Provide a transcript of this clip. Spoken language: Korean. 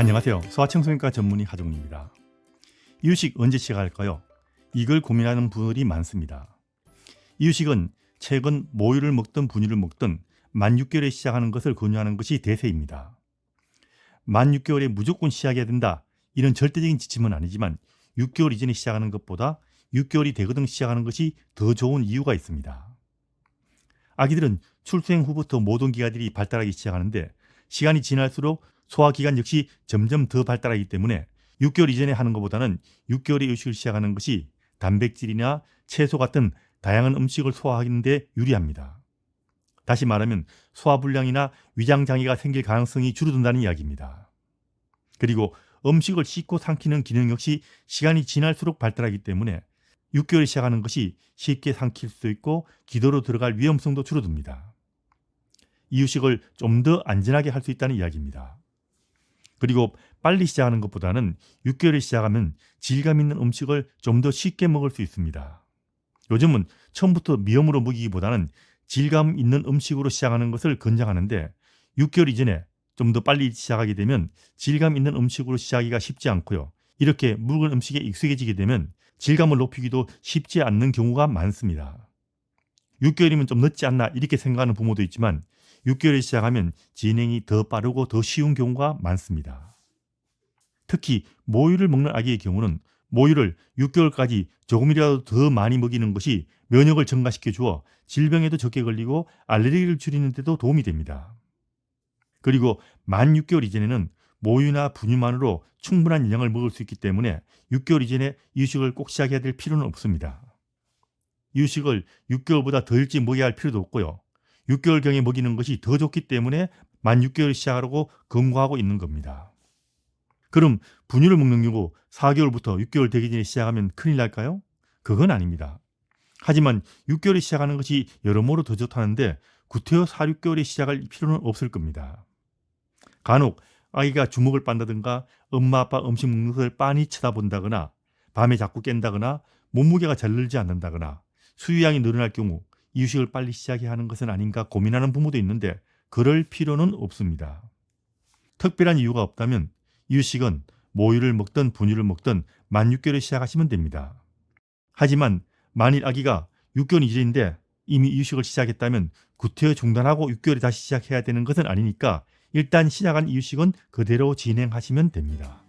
안녕하세요. 소아청소년과 전문의 하정우입니다. 이유식 언제 시작할까요? 이걸 고민하는 분들이 많습니다. 이유식은 최근 모유를 먹든 분유를 먹든 만 6개월에 시작하는 것을 권유하는 것이 대세입니다. 만 6개월에 무조건 시작해야 된다. 이런 절대적인 지침은 아니지만 6개월 이전에 시작하는 것보다 6개월이 되거든 시작하는 것이 더 좋은 이유가 있습니다. 아기들은 출생 후부터 모든 기관들이 발달하기 시작하는데 시간이 지날수록 소화기관 역시 점점 더 발달하기 때문에 6개월 이전에 하는 것보다는 6개월에 의식을 시작하는 것이 단백질이나 채소 같은 다양한 음식을 소화하는 데 유리합니다. 다시 말하면 소화불량이나 위장장애가 생길 가능성이 줄어든다는 이야기입니다. 그리고 음식을 씹고 삼키는 기능 역시 시간이 지날수록 발달하기 때문에 6개월에 시작하는 것이 쉽게 삼킬 수 있고 기도로 들어갈 위험성도 줄어듭니다. 이유식을 좀 더 안전하게 할 수 있다는 이야기입니다. 그리고 빨리 시작하는 것보다는 6개월에 시작하면 질감 있는 음식을 좀 더 쉽게 먹을 수 있습니다. 요즘은 처음부터 미염으로 먹이기보다는 질감 있는 음식으로 시작하는 것을 권장하는데 6개월 이전에 좀 더 빨리 시작하게 되면 질감 있는 음식으로 시작하기가 쉽지 않고요. 이렇게 묽은 음식에 익숙해지게 되면 질감을 높이기도 쉽지 않는 경우가 많습니다. 6개월이면 좀 늦지 않나 이렇게 생각하는 부모도 있지만 6개월에 시작하면 진행이 더 빠르고 더 쉬운 경우가 많습니다. 특히 모유를 먹는 아기의 경우는 모유를 6개월까지 조금이라도 더 많이 먹이는 것이 면역을 증가시켜 주어 질병에도 적게 걸리고 알레르기를 줄이는 데도 도움이 됩니다. 그리고 만 6개월 이전에는 모유나 분유만으로 충분한 영양을 먹을 수 있기 때문에 6개월 이전에 이유식을 꼭 시작해야 될 필요는 없습니다. 이유식을 6개월보다 더 일찍 먹여야 할 필요도 없고요. 6개월경에 먹이는 것이 더 좋기 때문에 만 6개월 시작하라고 권고하고 있는 겁니다. 그럼 분유를 먹는 경우 4개월부터 6개월 되기 전에 시작하면 큰일 날까요? 그건 아닙니다. 하지만 6개월에 시작하는 것이 여러모로 더 좋다는데 구태여 4, 6개월에 시작할 필요는 없을 겁니다. 간혹 아이가 주먹을 빤다든가 엄마 아빠 음식 먹는 것을 빤히 쳐다본다거나 밤에 자꾸 깬다거나 몸무게가 잘 늘지 않는다거나 수유량이 늘어날 경우 이유식을 빨리 시작해야 하는 것은 아닌가 고민하는 부모도 있는데 그럴 필요는 없습니다. 특별한 이유가 없다면 이유식은 모유를 먹든 분유를 먹든 만 6개월에 시작하시면 됩니다. 하지만 만일 아기가 6개월 이전인데 이미 이유식을 시작했다면 구태여 중단하고 6개월에 다시 시작해야 되는 것은 아니니까 일단 시작한 이유식은 그대로 진행하시면 됩니다.